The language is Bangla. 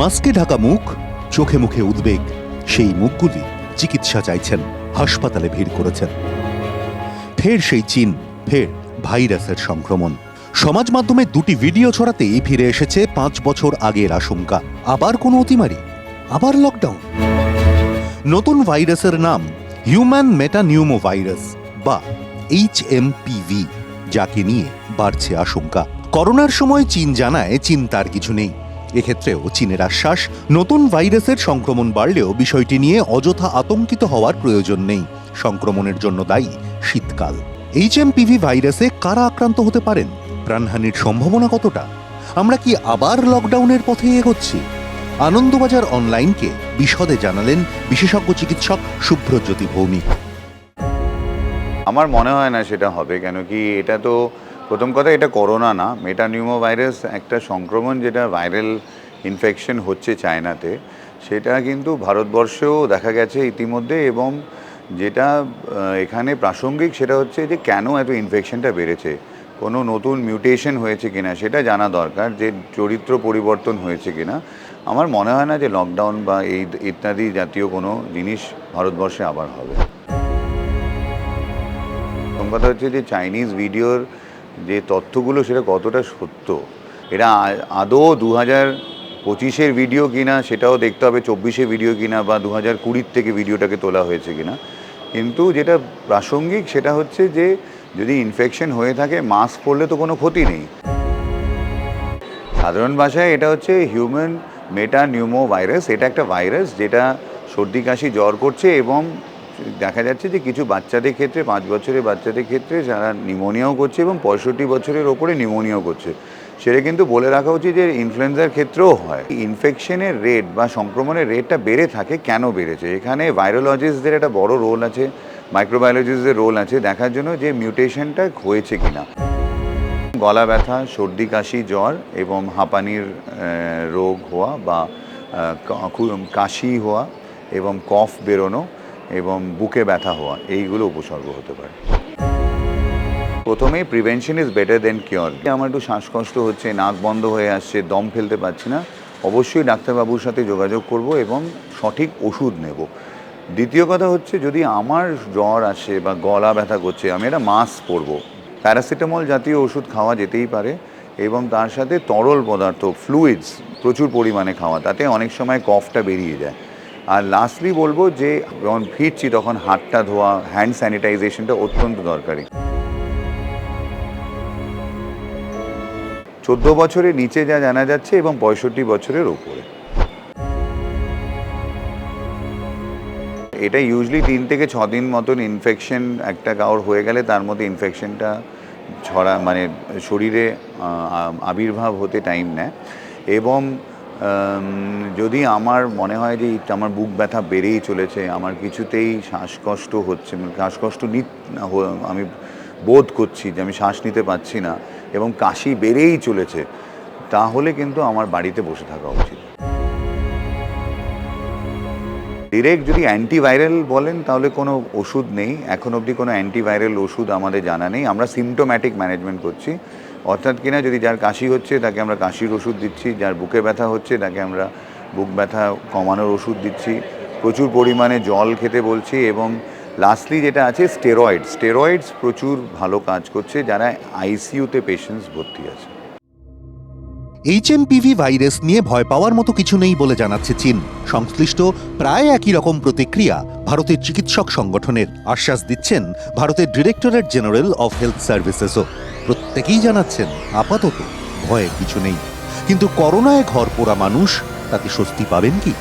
মাস্কে ঢাকা মুখ, চোখে মুখে উদ্বেগ, সেই মুখগুলি চিকিৎসা চাইছেন, হাসপাতালে ভিড় করেছেন। ফের সেই চীন, ফের ভাইরাসের সংক্রমণ। সমাজ মাধ্যমে দুটি ভিডিও ছড়াতেই ফিরে এসেছে পাঁচ বছর আগের আশঙ্কা। আবার কোনো অতিমারি, আবার লকডাউন। নতুন ভাইরাসের নাম human metapneumo virus H M PV PV যাকে নিয়ে বাড়ছে আশঙ্কা। করোনার সময় চীন জানায় চিন্তার কিছু নেই। এক্ষেত্রেও চীনের আশ্বাস, নতুন ভাইরাসের সংক্রমণ বাড়লেও বিষয়টি নিয়ে অযথা আতঙ্কিত হওয়ার প্রয়োজন নেই। সংক্রমণের জন্য দায়ী শীতকাল। এইচএমপিভি ভাইরাসে কারা আক্রান্ত হতে পারেন? প্রাণহানির সম্ভাবনা কতটা? আমরা কি আবার লকডাউনের পথে এগোচ্ছি? আনন্দবাজার অনলাইনকে বিশদে জানালেন বিশেষজ্ঞ চিকিৎসক শুভ্রজ্যোতি ভৌমিক। আমার মনে হয় না সেটা হবে, কেন কি এটা তো প্রথম কথা, এটা করোনা না। মেটানিউমো ভাইরাস একটা সংক্রমণ যেটা ভাইরাল ইনফেকশন হচ্ছে চায়নাতে, সেটা কিন্তু ভারতবর্ষেও দেখা গেছে ইতিমধ্যে এবং যেটা এখানে প্রাসঙ্গিক সেটা হচ্ছে যে কেন এত ইনফেকশনটা বেড়েছে, কোনো নতুন মিউটেশন হয়েছে কিনা সেটা জানা দরকার যে চরিত্র পরিবর্তন হয়েছে কিনা। আমার মনে হয় না যে লকডাউন বা এই ইত্যাদি জাতীয় কোনো জিনিস ভারতবর্ষে আবার হবে। প্রথম কথা হচ্ছে যে চাইনিজ ভিডিওর যে তথ্যগুলো সেটা কতটা সত্য। এটা আদৌ দু হাজার পঁচিশের ভিডিও কিনা সেটাও দেখতে হবে চব্বিশে ভিডিও কিনা বা দু হাজার কুড়ির থেকে ভিডিওটাকে তোলা হয়েছে কিনা। কিন্তু যেটা প্রাসঙ্গিক সেটা হচ্ছে যে, যদি ইনফেকশন হয়ে থাকে মাস্ক পরলে তো কোনো ক্ষতি নেই। সাধারণ ভাষায় এটা হচ্ছে হিউম্যান মেটা নিউমো ভাইরাস এটা একটা ভাইরাস যেটা সর্দি, কাশি, জ্বর করছে এবং দেখা যাচ্ছে যে কিছু বাচ্চাদের ক্ষেত্রে, পাঁচ বছরের বাচ্চাদের ক্ষেত্রে যারা নিউমোনিয়াও করছে এবং পঁয়ষট্টি বছরের ওপরে নিউমোনিয়াও করছে। সেটা কিন্তু বলে রাখা উচিত যে ইনফ্লুয়েঞ্জার ক্ষেত্রেও হয়। ইনফেকশনের রেট বা সংক্রমণের রেটটা বেড়ে থাকে, কেন বেড়েছে? এখানে ভাইরোলজিস্টদের একটা বড় রোল আছে মাইক্রোবায়োলজিস্টদের রোল আছে, দেখার জন্য যে মিউটেশনটা হয়েছে কিনা। গলা ব্যথা, সর্দি, কাশি, জ্বর এবং হাঁপানির রোগ হওয়া বা কাশি হওয়া এবং কফ বেরোনো এবং বুকে ব্যথা হওয়া, এইগুলো উপসর্গ হতে পারে। প্রথমেই prevention is better than cure আমার একটু শ্বাসকষ্ট হচ্ছে, নাক বন্ধ হয়ে আসছে, দম ফেলতে পারছি না। অবশ্যই ডাক্তারবাবুর সাথে যোগাযোগ করব এবং সঠিক ওষুধ নেব। দ্বিতীয় কথা হচ্ছে, যদি আমার জ্বর আসে বা গলা ব্যথা করছে, আমি একটা মাস্ক পরবো। প্যারাসিটামল জাতীয় ওষুধ খাওয়া যেতেই পারে এবং তার সাথে তরল পদার্থ ফ্লুইডস প্রচুর পরিমাণে খাওয়া, তাতে অনেক সময় কফটা বেরিয়ে যায়। আর লাস্টলি বলব যে, যখন ফিরছি তখন হাতটা ধোয়া হ্যান্ড স্যানিটাইজেশনটা অত্যন্ত দরকারি। চোদ্দ বছরের নিচে যা জানা যাচ্ছে এবং পঁয়ষট্টি বছরের ওপরে এটা ইউজলি তিন থেকে ছ দিন মতন ইনফেকশন একটা কাউর হয়ে গেলে তার মধ্যে ইনফেকশনটা ছড়া মানে শরীরে আবির্ভাব হতে টাইম নেয়। এবং যদি আমার মনে হয় যে আমার বুক ব্যথা বেড়েই চলেছে, আমার কিছুতেই শ্বাসকষ্ট হচ্ছে মানে শ্বাসকষ্ট নি আমি বোধ করছি যে আমি শ্বাস নিতে পারছি না এবং কাশি বেড়েই চলেছে, তাহলে কিন্তু আমার বাড়িতে বসে থাকা উচিত। ডিরেক্ট যদি অ্যান্টিভাইরাল বলেন, তাহলে কোনো ওষুধ নেই। এখন অবধি কোনো অ্যান্টিভাইরাল ওষুধ আমাদের জানা নেই। আমরা সিমটোম্যাটিক ম্যানেজমেন্ট করছি। অর্থাৎ কিনা যদি যার কাশি হচ্ছে, তাকে আমরা কাশির ওষুধ দিচ্ছি, যার বুকে ব্যথা হচ্ছে, তাকে আমরা বুক ব্যথা কমানোর ওষুধ দিচ্ছি। প্রচুর পরিমাণে জল খেতে বলছি এবং লাস্টলি যেটা আছে স্টেরয়েড স্টেরয়েডস প্রচুর ভালো কাজ করছে, যারা আইসিইউতে পেশেন্টস ভর্তি আছে। এইচএমপিভি ভাইরাস নিয়ে ভয় পাওয়ার মতো কিছু নেই বলে জানাচ্ছে চীন। সংশ্লিষ্ট প্রায় একই রকম প্রতিক্রিয়া ভারতের চিকিৎসক সংগঠনের আশ্বাস দিচ্ছেন ভারতের ডিরেক্টরেট জেনারেল অফ হেলথ সার্ভিসেসও প্রত্যেকেই জানাচ্ছেন, আপাতত ভয়ের কিছু নেই। কিন্তু করোনায় ঘর পোড়া মানুষ, তাতে স্বস্তি পাবেন কি?